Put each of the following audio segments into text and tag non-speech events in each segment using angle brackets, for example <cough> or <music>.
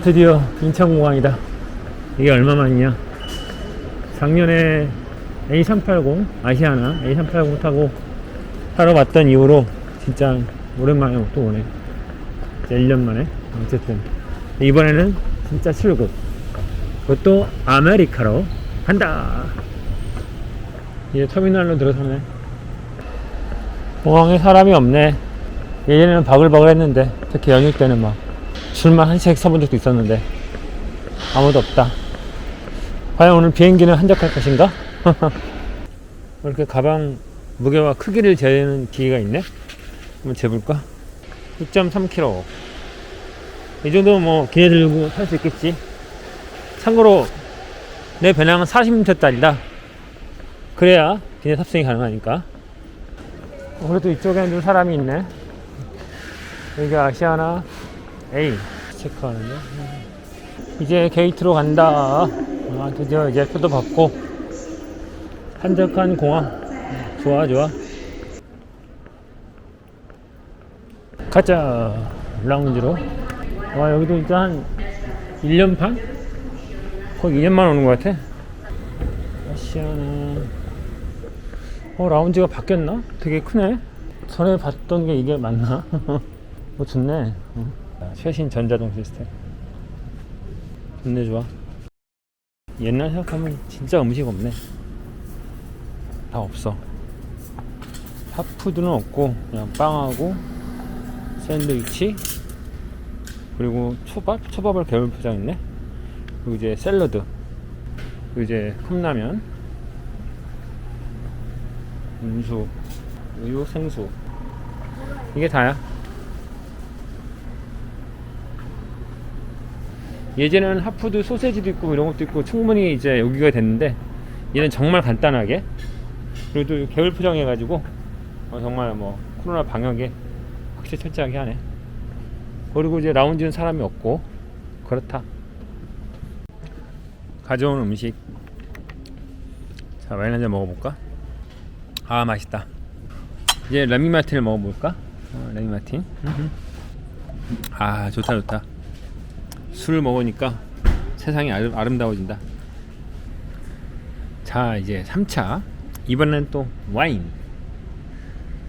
아 드디어 인천공항이다. 이게 얼마만이냐? 작년에 A380 아시아나 A380 타고 타러 왔던 이후로 진짜 오랜만에 또 오네. 진짜 1년 만에. 어쨌든 이번에는 진짜 출국. 그것도 아메리카로 한다. 이제 터미널로 들어서네. 공항에 사람이 없네. 예전에는 바글바글 했는데 특히 연휴 때는 막 줄만 한 시간 서본 적도 있었는데 아무도 없다. 과연 오늘 비행기는 한적할 것인가? <laughs> 이렇게 가방 무게와 크기를 재는 기계가 있네? 한번 재볼까? 6.3kg 이 정도면 뭐 기내 들고 탈수 있겠지. 참고로 내 배낭은 40m짜리다. 그래야 기내 탑승이 가능하니까. 어, 그래도 이쪽에는 좀 사람이 있네. 여기 아시아나? A 체크하는데 이제 게이트로 간다. 아, 드디어 이제 표도 받고. 한적한 공항. 좋아 좋아. 가자 라운지로. 와 여기도 한 1년 반? 거의 2년만 오는 것 같아. 아시아나 어 라운지가 바뀌었나? 되게 크네. 전에 봤던 게 이게 맞나? 뭐 <laughs> 좋네. 어. 최신 전자동 시스템. 좋네 좋아. 옛날 생각하면 진짜 음식 없네. 다 없어. 핫푸드는 없고 그냥 빵하고 샌드위치 그리고 초밥? 초밥을 개울 포장 있네. 그리고 이제 샐러드. 그리고 이제 컵라면. 음수. 우유 생수. 이게 다야 예전에는 핫푸드 소세지도 있고 이런 것도 있고 충분히 이제 여기가 됐는데 얘는 정말 간단하게 그래도 개울 포장해 가지고 어, 정말 뭐 코로나 방역에 확실히 철저하게 하네. 그리고 이제 라운지는 사람이 없고 그렇다. 가져온 음식. 자 와인 한 잔 먹어볼까? 아 맛있다. 이제 레미마틴을 먹어볼까? 어, 레미마틴. 아 좋다 좋다 술을 먹으니까 세상이 아름, 아름 다워진다. 자 이제 3차. 이번엔 또 와인.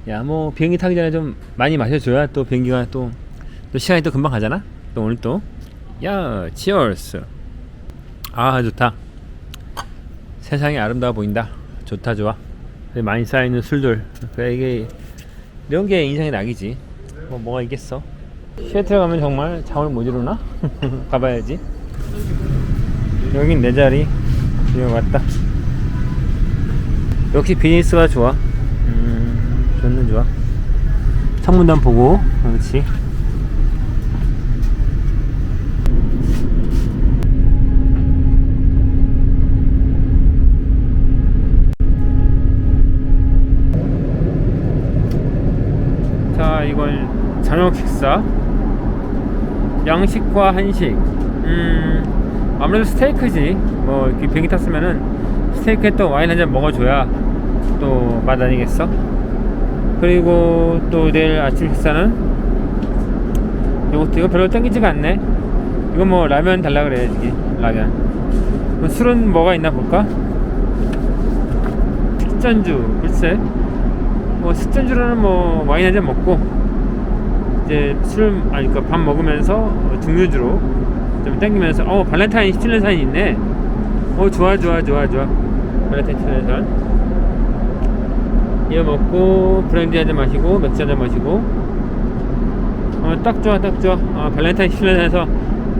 야 뭐 비행기 타기 전에 좀 많이 마셔줘야 또 비행기가 또, 또 시간이 또 금방 가잖아? 또 오늘 또 야 치얼스. 아 좋다. 세상이 아름다워 보인다. 좋다 좋아. 많이 쌓여있는 술들. 그래 이게 이런 게 인생의 낙이지. 뭐 뭐가 있겠어 시애틀 가면 정말 잠을 못 이루나? <laughs> 가봐야지. 여긴 내 자리. 여기 왔다. 역시 비즈니스가 좋아. 음 좋는 좋아. 한번 보고 그렇지. 자 이건 저녁 식사 양식과 한식. 음 아무래도 스테이크지. 뭐 이렇게 비행기 탔으면은 스테이크에 또 와인 한 잔 먹어줘야 또 맛 아니겠어? 그리고 또 내일 아침 식사는 이것도 이거 별로 땡기지가 않네. 이거 뭐 라면 달라 그래야지 라면. 술은 뭐가 있나 볼까? 식전주 글쎄. 뭐 식전주로는 뭐 와인 한 잔 먹고 이제 술 아니 그밥 먹으면서 증류주로 좀 땡기면서 어 발렌타인 17년산이 있네. 어 좋아 좋아 좋아 좋아. 발렌타인 17년산 이거 먹고 브랜디 한잔 마시고 맥주 한잔 마시고. 어 딱 좋아 딱 좋아. 어, 발렌타인 17년산에서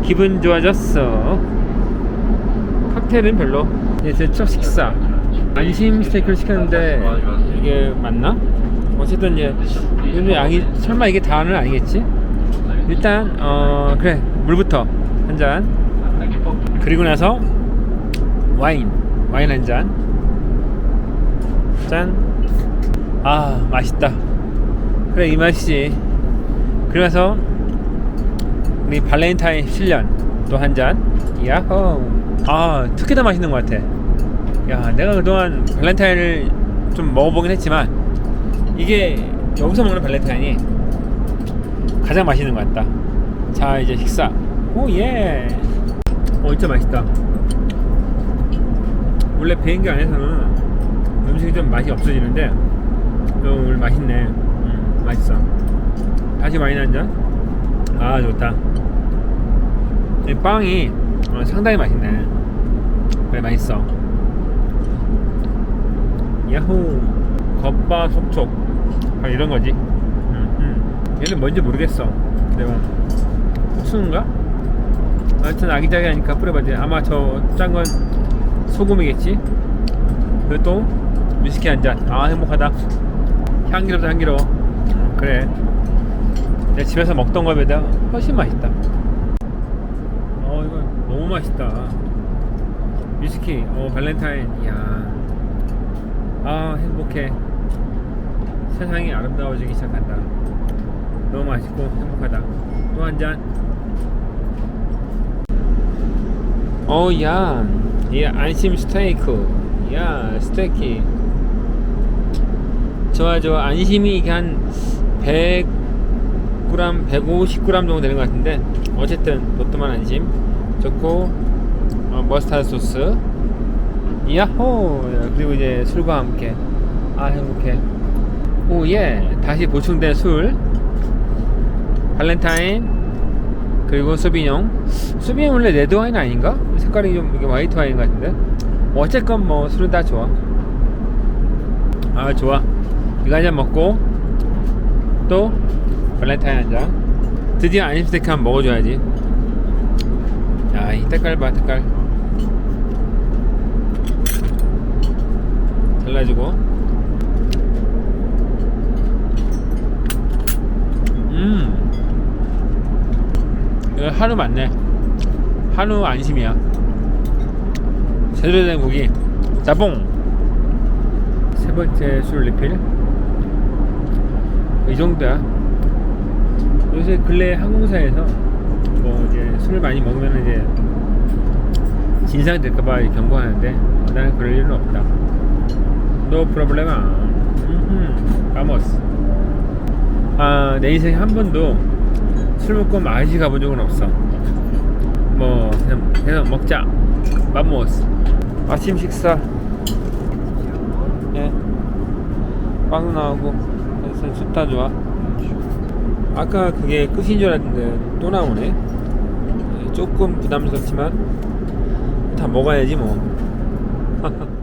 기분 좋아졌어. 칵테일은 별로. 이제 첫 식사. 안심 스테이크를 시켰는데 이게 맞나? 어쨌든 이제 근데 양이 설마 이게 다는 아니겠지? 일단 어 그래 물부터 한 잔. 그리고 나서 와인 와인 한 잔. 짠. 아 맛있다. 그래 이 맛이지. 그래서 우리 발렌타인 7년 또 한 잔. 야호. 아 특히 더 맛있는 것 같아. 야 내가 그동안 발렌타인을 좀 먹어보긴 했지만 이게 여기서 먹는 발렌타인이 가장 맛있는 것 같다. 자 이제 식사. 오 예. 어 진짜 맛있다. 원래 비행기 안에서는 음식이 좀 맛이 없어지는데 어, 오늘 맛있네. 음, 맛있어. 다시 와인 한잔? 아 좋다. 이 빵이 어, 상당히 맛있네. 그래 맛있어. 야호. 겉바 속촉 아, 이런 거지? 음, 음. 얘는 뭔지 모르겠어 내가 후추인가? 하여튼 아기자기하니까 뿌려봐야지 아마 저 짠 건 소금이겠지? 그리고 또 위스키 한 잔 아 행복하다. 향기롭다 향기로워. 음, 그래. 내가 집에서 먹던 비해 훨씬 맛있다. 어 이거 너무 맛있다. 위스키. 어 발렌타인 이야. 아 행복해 세상이 아름다워지기 시작한다. 너무 맛있고 행복하다. 또 한 잔. 어 야. 이 안심 스테이크. 야 스테이크. 좋아 좋아. 안심이 한 100g 150g 정도 되는 것 같은데 어쨌든 로또만 안심. 좋고 어, 머스타드 소스. 야호! 그리고 이제 술과 함께. 아 행복해 오예 다시 보충된 술 발렌타인 그리고 소비뇽. 소비뇽 원래 레드 와인 아닌가? 색깔이 좀 이게 화이트 와인 같은데? 어쨌건 뭐 술은 다 좋아. 아 좋아. 이거 한 잔 먹고 또 발렌타인 한 잔. 드디어 안심 스테이크 한 번 먹어줘야지. 야이 때깔 봐 때깔. 잘라주고 음 이거 한우 맞네. 한우 안심이야. 제대로 된 고기. 자봉 세 번째 술 리필. 이 정도야. 요새 근래 항공사에서 뭐 이제 술을 많이 먹으면 이제 진상이 될까봐 경고하는데 나는 그럴 일은 없다. 노 프로블레마 까모스 아내 인생에 한 번도 술 먹고 마시 가본 적은 없어. 뭐 그냥, 그냥 먹자. 맘모스 아침 식사. 예 빵 나오고 그래서 좋다 좋아. 아까 그게 끝인 줄 알았는데 또 나오네. 예, 조금 부담스럽지만 다 먹어야지 뭐 <laughs>